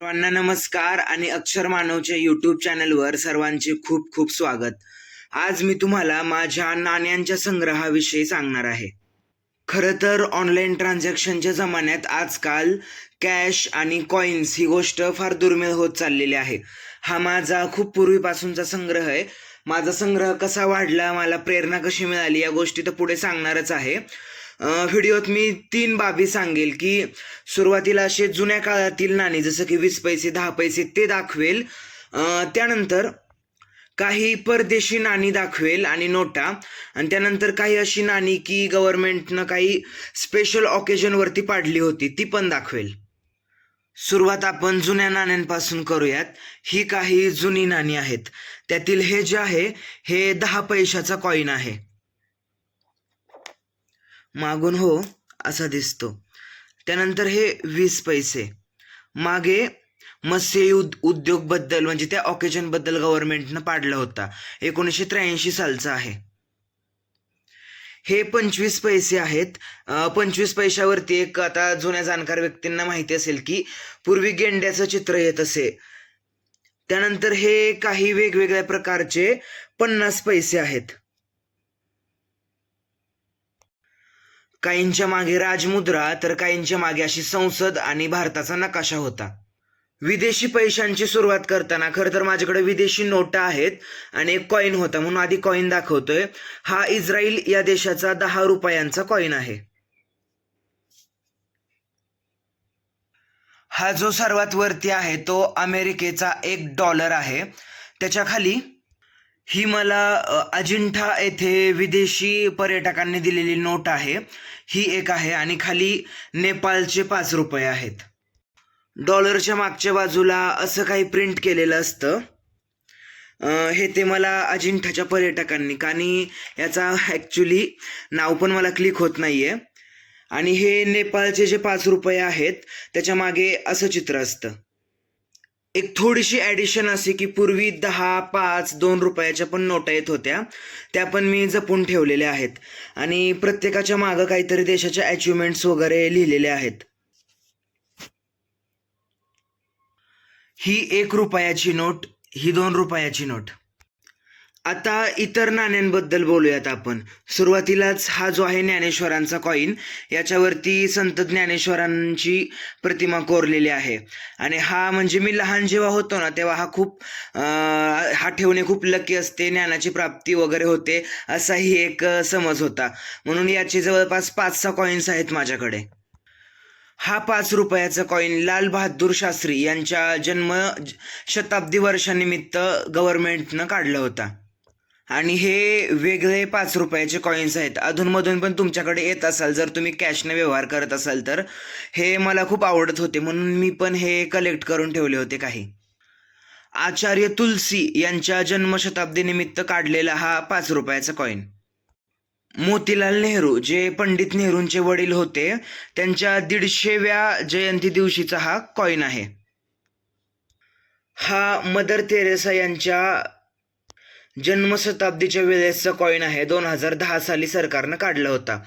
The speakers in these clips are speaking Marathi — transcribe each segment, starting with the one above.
सर्वांना नमस्कार आणि अक्षर मानवच्या युट्यूब चॅनलवर सर्वांचे खूप खूप स्वागत. आज मी तुम्हाला माझ्या नाण्यांच्या संग्रहाविषयी सांगणार आहे. खरं तर ऑनलाईन ट्रान्झॅक्शनच्या जमान्यात आजकाल कॅश आणि कॉइन्स ही गोष्ट फार दुर्मिळ होत चाललेली आहे. हा माझा खूप पूर्वीपासूनचा संग्रह आहे. माझा संग्रह कसा वाढला मला प्रेरणा कशी मिळाली या गोष्टी तर पुढे सांगणारच आहे. व्हिडिओत मी तीन बाबी सांगेल की सुरुवातीला असे जुन्या काळातील नाणी जसं की वीस पैसे दहा पैसे ते दाखवेल. त्यानंतर काही परदेशी नाणी दाखवेल आणि नोटा. आणि त्यानंतर काही अशी नाणी की गव्हर्नमेंटनं काही स्पेशल ऑकेजनवरती पाडली होती ती पण दाखवेल. सुरुवात आपण जुन्या नाण्यांपासून करूयात. ही काही जुनी नाणी आहेत. त्यातील हे जे आहे हे दहा पैशाचा कॉईन आहे. मागून हो असा दिसतो. त्यानंतर हे वीस पैसे. मागे मत्स्य उद उद्योगबद्दल म्हणजे त्या ऑकेजनबद्दल गव्हर्नमेंटनं पाडला होता. एकोणीसशे त्र्याऐंशी सालचा आहे. हे पंचवीस पैसे आहेत. पंचवीस पैशावरती एक आता जुन्या जाणकार व्यक्तींना माहिती असेल की पूर्वी गेंड्याचं चित्र येत असे. त्यानंतर हे काही वेगवेगळ्या प्रकारचे पन्नास पैसे आहेत. काहींच्या मागे राजमुद्रा तर काहींच्या मागे अशी संसद आणि भारताचा नकाशा होता. विदेशी पैशांची सुरुवात करताना खरं तर माझ्याकडे विदेशी नोटा आहेत आणि एक कॉईन होता म्हणून आधी कॉईन दाखवतोय. हा इस्रायल या देशाचा दहा रुपयांचा कॉईन आहे. हा जो सर्वात वरती आहे तो अमेरिकेचा एक डॉलर आहे. त्याच्याखाली ही मला अजिंठा येथे विदेशी पर्यटकांनी दिलेली नोट आहे. ही एक आहे आणि खाली नेपाळचे पाच रुपये आहेत. डॉलरच्या मागच्या बाजूला असं काही प्रिंट केलेलं असतं. हे ते मला अजिंठाच्या पर्यटकांनी आणि याचा ॲक्च्युली नाव पण मला क्लिक होत नाही आहे आणि हे नेपाळचे जे पाच रुपये आहेत त्याच्यामागे असं चित्र असतं. एक थोडीशी ॲडिशन अशी की पूर्वी दहा पाच दोन रुपयाच्या पण नोटा येत होत्या. त्या पण मी जपून ठेवलेल्या आहेत. आणि प्रत्येकाच्या मागं काहीतरी देशाच्या अचिव्हमेंट्स वगैरे लिहिलेले आहेत. ही एक रुपयाची नोट ही दोन रुपयाची नोट. आता इतर नाण्यांबद्दल बोलूयात आपण. सुरुवातीलाच हा जो आहे ज्ञानेश्वरांचा कॉईन याच्यावरती संत ज्ञानेश्वरांची प्रतिमा कोरलेली आहे. आणि हा म्हणजे मी लहान जेव्हा होतो ना तेव्हा हा खूप हा ठेवणे खूप लकी असते ज्ञानाची प्राप्ती वगैरे होते असाही एक समज होता. म्हणून याचे जवळपास पाच सहा कॉईन्स आहेत माझ्याकडे. हा पाच रुपयाचा कॉईन लाल बहादूर शास्त्री यांच्या जन्म शताब्दी वर्षानिमित्त गव्हर्नमेंटनं काढला होता. आणि हे वेगळे पाच रुपयाचे कॉईन्स आहेत. अधूनमधून पण तुमच्याकडे येत असाल जर तुम्ही कॅशने व्यवहार करत असाल तर. हे मला खूप आवडत होते म्हणून मी पण हे कलेक्ट करून ठेवले होते काही. आचार्य तुलसी यांच्या जन्मशताब्दीनिमित्त काढलेला हा पाच रुपयाचा कॉईन मोतीलाल नेहरू जे पंडित नेहरूंचे वडील होते त्यांच्या दीडशेव्या जयंती दिवशीचा हा कॉईन आहे. हा मदर तेरेसा यांच्या जन्मशताब्दीच्या वेळेसचा कॉईन आहे. दोन हजार दहा साली सरकारनं काढला होता.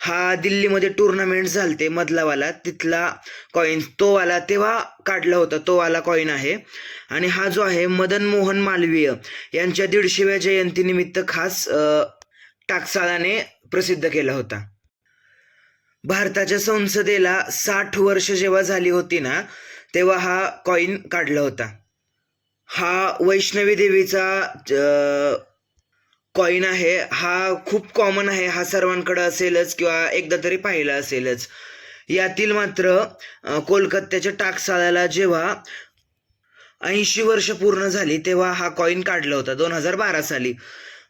हा दिल्लीमध्ये टुर्नामेंट झालते. मधलावाला तिथला कॉईन तो वाला तेव्हा काढला होता. तो वाला कॉईन आहे. आणि हा जो आहे मदन मोहन मालवीय यांच्या दीडशेव्या जयंतीनिमित्त खास टाकसाळाने प्रसिद्ध केला होता. भारताच्या संसदेला साठ वर्ष जेव्हा झाली होती ना तेव्हा हा कॉईन काढला होता. हा वैष्णवी देवीचा कॉईन आहे. हा खूप कॉमन आहे. हा सर्वांकडं असेलच किंवा एकदा तरी पाहिला असेलच. यातील मात्र कोलकात्याच्या टाकसाळ्याला जेव्हा ऐंशी वर्ष पूर्ण झाली तेव्हा हा कॉईन काढला होता. दोन हजार बारा साली.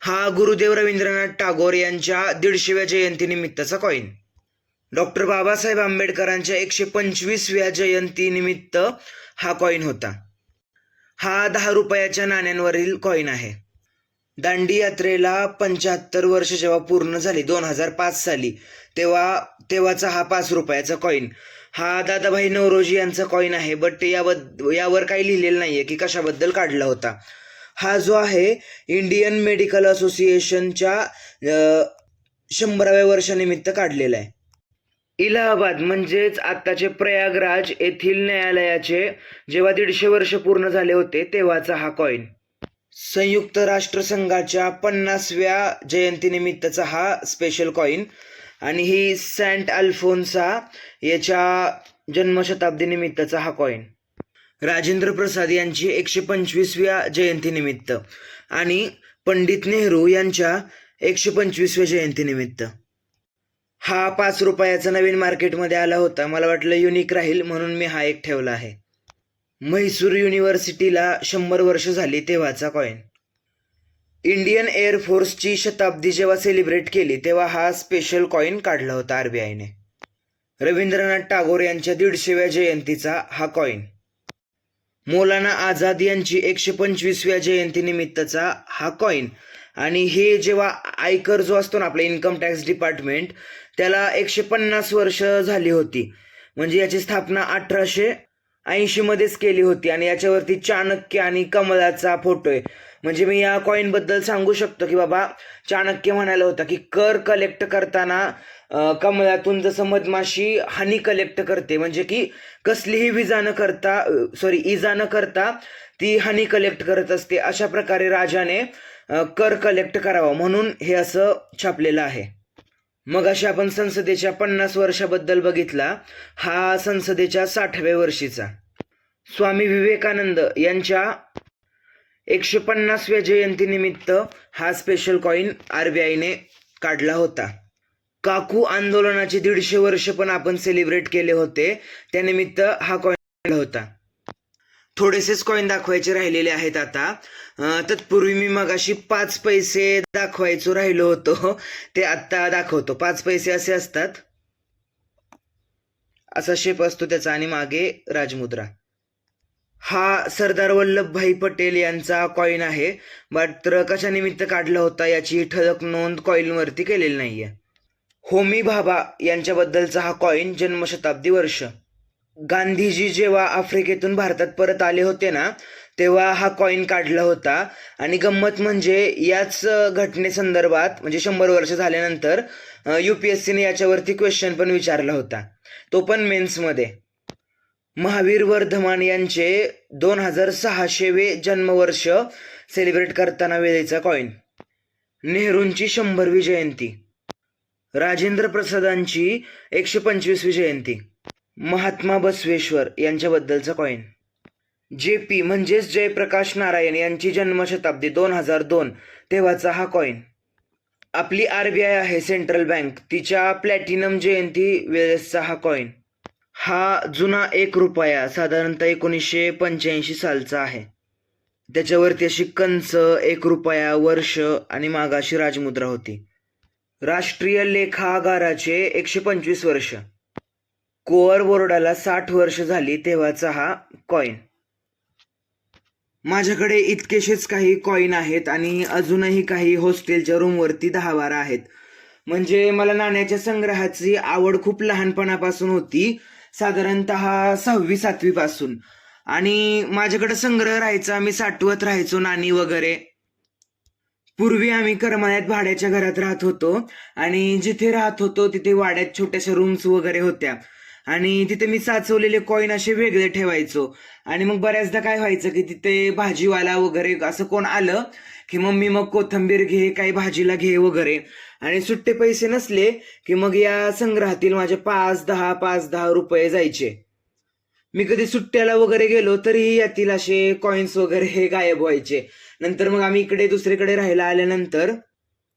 हा गुरुदेव रवींद्रनाथ टागोर यांच्या दीडशेव्या जयंतीनिमित्तचा कॉईन डॉक्टर बाबासाहेब आंबेडकरांच्या एकशे पंचवीसव्या जयंतीनिमित्त हा कॉईन होता. हा दहा रुपयाच्या नाण्यांवरील कॉईन आहे. दांडी यात्रेला पंच्याहत्तर वर्ष जेव्हा पूर्ण झाली दोन हजार पाच साली तेव्हा तेव्हाचा हा पाच रुपयाचा कॉईन हा दादाभाई नवरोजी यांचा कॉईन आहे बट याबद्द यावर काही लिहिलेलं नाही आहे की कशाबद्दल काढला होता. हा जो आहे इंडियन मेडिकल असोसिएशनच्या शंभराव्या वर्षानिमित्त काढलेला आहे. इलाहाबाद म्हणजेच आत्ताचे प्रयागराज येथील न्यायालयाचे जेव्हा दीडशे वर्ष पूर्ण झाले होते तेव्हाचा हा कॉइन संयुक्त राष्ट्रसंघाच्या पन्नासव्या जयंतीनिमित्तचा हा स्पेशल कॉईन आणि ही सॅन्ट अल्फोन्सा याच्या जन्मशताब्दीनिमित्तचा हा कॉईन राजेंद्र प्रसाद यांची एकशे पंचवीसव्या जयंतीनिमित्त. आणि पंडित नेहरू यांच्या एकशे पंचवीसव्या जयंतीनिमित्त. हा पाच रुपयाचा नवीन मार्केटमध्ये आला होता. मला वाटलं युनिक राहील म्हणून मी हा एक ठेवला आहे. म्हैसूर युनिव्हर्सिटीला शंभर वर्ष झाली तेव्हाचा कॉइन इंडियन एअरफोर्सची शताब्दी जेव्हा सेलिब्रेट केली तेव्हा हा स्पेशल कॉइन काढला होता आरबीआयने रवींद्रनाथ टागोर यांच्या दीडशेव्या जयंतीचा हा कॉईन मौलाना आझाद यांची एकशे पंचवीसव्या जयंतीनिमित्तचा हा कॉइन आणि हे जेव्हा आयकर जो असतो ना आपला इन्कम टॅक्स डिपार्टमेंट त्याला एकशे पन्नास वर्ष झाली होती. म्हणजे याची स्थापना अठराशे ऐंशी मध्येच केली होती आणि याच्यावरती चाणक्य आणि कमलाचा फोटो आहे. म्हणजे मी या कॉईनबद्दल सांगू शकतो की बाबा चाणक्य म्हणायला होता की कर कलेक्ट करताना कमलातून कमळातून जसं मधमाशी हानी कलेक्ट करते. म्हणजे की कसलीही विजा न करता सॉरी इजा न करता ती हानी कलेक्ट करत असते. अशा प्रकारे राजाने कर कलेक्ट करावा म्हणून हे असं छापलेलं आहे. मग अशा आपण संसदेच्या पन्नास वर्षाबद्दल बघितला हा संसदेच्या साठव्या वर्षीचा. स्वामी विवेकानंद यांच्या एकशे पन्नासव्या जयंतीनिमित्त हा स्पेशल कॉईन आर बी आयने काढला होता. काकू आंदोलनाचे दीडशे वर्ष पण आपण सेलिब्रेट केले होते त्यानिमित्त हा कॉईन होता. थोडेसेच कॉइन दाखवायचे राहिलेले आहेत आता. तत्पूर्वी मी मगाशी पाच पैसे दाखवायचो राहिलो होतो. ते आत्ता दाखवतो. पाच पैसे असे असतात. असा शेप असतो त्याचा आणि मागे राजमुद्रा. हा सरदार वल्लभभाई पटेल यांचा कॉईन आहे. मात्र कशा निमित्त काढला होता याची ठळक नोंद कॉईनवरती केलेली नाहीये. होमी भाभा यांच्याबद्दलचा हा कॉईन जन्मशताब्दी वर्ष. गांधीजी जेव्हा आफ्रिकेतून भारतात परत आले होते ना तेव्हा हा कॉईन काढला होता. आणि गंमत म्हणजे याच घटनेसंदर्भात म्हणजे शंभर वर्ष झाल्यानंतर यू पी एस सीने याच्यावरती क्वेश्चन पण विचारला होता. तो पण मेन्समध्ये. महावीर वर्धमान यांचे दोन हजार सहाशेवे जन्मवर्ष सेलिब्रेट करताना वेळेचा कॉईन नेहरूंची शंभरवी जयंती. राजेंद्र प्रसादांची एकशे पंचवीसवी जयंती. महात्मा बसवेश्वर यांच्याबद्दलचा कॉइन जे पी म्हणजेच जयप्रकाश नारायण यांची जन्मशताब्दी दोन हजार दोन तेव्हाचा हा कॉइन आपली आर बी आय आहे सेंट्रल बँक तिच्या प्लॅटिनम जयंती वेळेसचा हा कॉईन हा जुना एक रुपया साधारणतः एकोणीसशे पंच्याऐंशी सालचा आहे. त्याच्यावरती अशी कंच एक रुपया वर्ष आणि मागाशी राजमुद्रा होती. राष्ट्रीय लेखागाराचे एकशे पंचवीस वर्ष. कोअर बोर्डाला साठ वर्ष झाली तेव्हाचा हा कॉइन माझ्याकडे इतकेशेच काही कॉईन आहेत आणि अजूनही काही हॉस्टेलच्या रूमवरती दहा बारा आहेत. म्हणजे मला नाण्याच्या संग्रहाची आवड खूप लहानपणापासून होती साधारणतः सहावी सातवीपासून. आणि माझ्याकडे संग्रह राहायचा मी साठवत राहायचो नाणी वगैरे. पूर्वी आम्ही करमाळ्यात भाड्याच्या घरात राहत होतो आणि जिथे राहत होतो तिथे वाड्यात छोट्याशा रूम्स वगैरे होत्या. आणि तिथे मी साचवलेले कॉईन असे वेगळे ठेवायचो. आणि मग बऱ्याचदा काय व्हायचं की तिथे भाजीवाला वगैरे असं कोण आलं की मग मी मग कोथंबीर घे काही भाजीला घे वगैरे. आणि सुट्टे पैसे नसले की मग या संग्रहातील माझे पाच दहा पाच दहा रुपये जायचे. मी कधी सुट्ट्याला वगैरे गेलो तरीही यातील असे कॉइन्स वगैरे हे गायब व्हायचे. नंतर मग आम्ही इकडे दुसरीकडे राहायला आल्यानंतर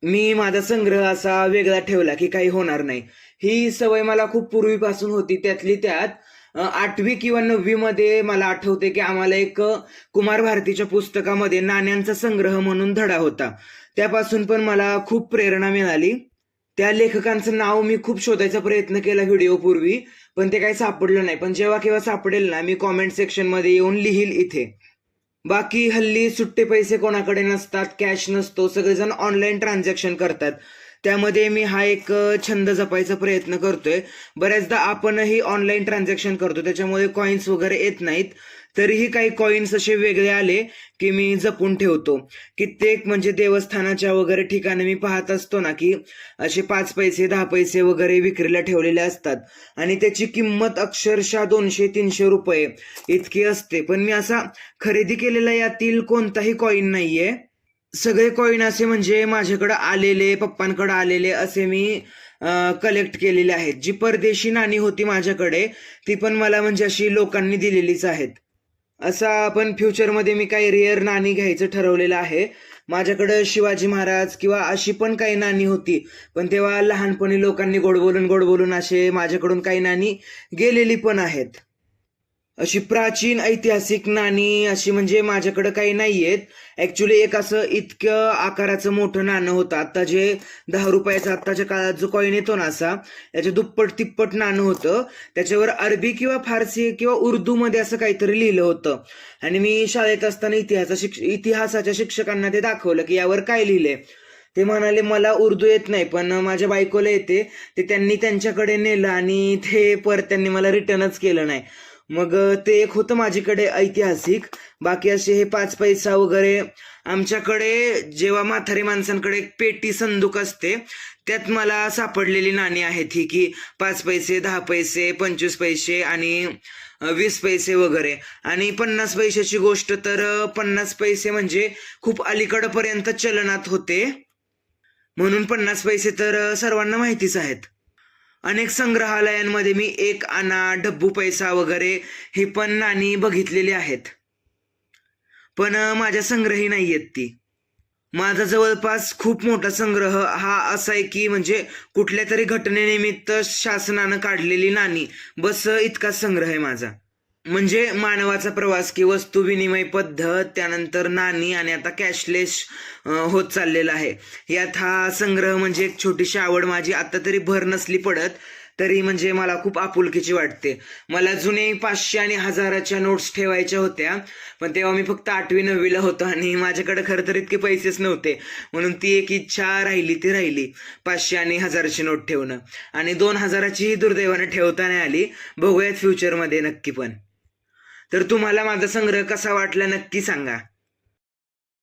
मी माझा संग्रह असा वेगळा ठेवला की काही होणार नाही. ही सवय मला खूप पूर्वीपासून होती. त्यातली त्यात आठवी किंवा नववी मध्ये मला आठवते की आम्हाला एक कुमार भारतीच्या पुस्तकामध्ये नाण्यांचा संग्रह म्हणून धडा होता. त्यापासून पण मला खूप प्रेरणा मिळाली. त्या लेखकांचं नाव मी खूप शोधायचा प्रयत्न केला व्हिडिओ पूर्वी पण ते काही सापडलं नाही. पण जेव्हा केव्हा सापडेल ना मी कॉमेंट सेक्शनमध्ये येऊन लिहील इथे. बाकी हल्ली सुट्टे पैसे कोणाकडे नसतात कॅश नसतो सगळेजण ऑनलाईन ट्रान्झॅक्शन करतात. त्यामध्ये मी हा एक छंद जपायचा प्रयत्न करतोय. बऱ्याचदा आपणही ऑनलाईन ट्रान्झॅक्शन करतो त्याच्यामुळे कॉईन्स वगैरे येत नाहीत. तरीही काही कॉईन्स असे वेगळे आले की मी जपून ठेवतो. कित्येक म्हणजे देवस्थानाच्या वगैरे ठिकाणी मी पाहत असतो ना की असे पाच पैसे दहा पैसे वगैरे विक्रीला ठेवलेले असतात. आणि त्याची किंमत अक्षरशः दोनशे तीनशे रुपये इतकी असते. पण मी असा खरेदी केलेला यातील कोणताही कॉईन नाहीये. सगळे कॉईन असे म्हणजे माझ्याकडं आलेले पप्पांकडे आलेले असे मी कलेक्ट केलेले आहेत. जी परदेशी नाणी होती माझ्याकडे ती पण मला म्हणजे अशी लोकांनी दिलेलीच आहेत. असा आपण फ्युचरमध्ये मी काही रिअर नाणी घ्यायचं ठरवलेलं आहे. माझ्याकडं शिवाजी महाराज किंवा अशी पण काही नाणी होती. पण तेव्हा लहानपणी लोकांनी गोड बोलून गोड बोलून असे माझ्याकडून काही नाणी गेलेली पण आहेत. अशी प्राचीन ऐतिहासिक नाणी अशी म्हणजे माझ्याकडे काही नाही आहेत ऍक्च्युली एक असं इतकं आकाराचं मोठं नाणं होतं. आता जे दहा रुपयाचा आत्ताच्या काळात जो कॉईन येतो ना असा याचे दुप्पट तिप्पट नाणं होतं. त्याच्यावर अरबी किंवा फारसी किंवा उर्दूमध्ये असं काहीतरी लिहिलं होतं. आणि मी शाळेत असताना इतिहासा शिक्ष इतिहासाच्या शिक्षकांना ते दाखवलं की यावर काय लिहिलंय. ते म्हणाले मला उर्दू येत नाही पण माझ्या बायकोला येते. ते त्यांनी त्यांच्याकडे नेलं आणि ते परत त्यांनी मला रिटर्नच केलं नाही. मग ते एक होतं माझ्याकडे ऐतिहासिक. बाकी असे हे पाच पैसा वगैरे. आमच्याकडे जेव्हा म्हातारी माणसांकडे एक पेटी संदूक असते त्यात मला सापडलेली नाणी आहेत ही की पाच पैसे दहा पैसे पंचवीस पैसे आणि वीस पैसे वगैरे. आणि पन्नास पैशाची गोष्ट तर पन्नास पैसे म्हणजे खूप अलीकडपर्यंत चलनात होते. म्हणून पन्नास पैसे तर सर्वांना माहितीच आहेत. अनेक संग्रहालयांमध्ये मी एक आणा डब्बू पैसा वगैरे ही पण नाणी बघितलेली आहेत. पण माझ्या संग्रही नाही आहेत ती. माझा जवळपास खूप मोठा संग्रह हा असा आहे की म्हणजे कुठल्या तरी घटनेनिमित्त शासनानं काढलेली नाणी. बस इतकाच संग्रह आहे माझा. म्हणजे मानवाचा प्रवास की वस्तू विनिमय पद्धत त्यानंतर नाणी आणि आता कॅशलेस होत चाललेला आहे. यात हा संग्रह म्हणजे एक छोटीशी आवड माझी आता तरी भर नसली पडत तरी म्हणजे मला खूप आपुलकीची वाटते. मला जुने पाचशे आणि हजाराच्या नोट्स ठेवायच्या होत्या पण तेव्हा मी फक्त आठवी नववीला होतो आणि माझ्याकडे खरं तर इतके पैसेच नव्हते. म्हणून ती एक इच्छा राहिली ती राहिली पाचशे आणि हजाराची नोट ठेवणं. आणि दोन हजाराचीही दुर्दैवानं ठेवता नाही आली. बघूयात फ्युचरमध्ये नक्की पण. तर तुम्हाला माझा संग्रह कसा वाटला नक्की सांगा.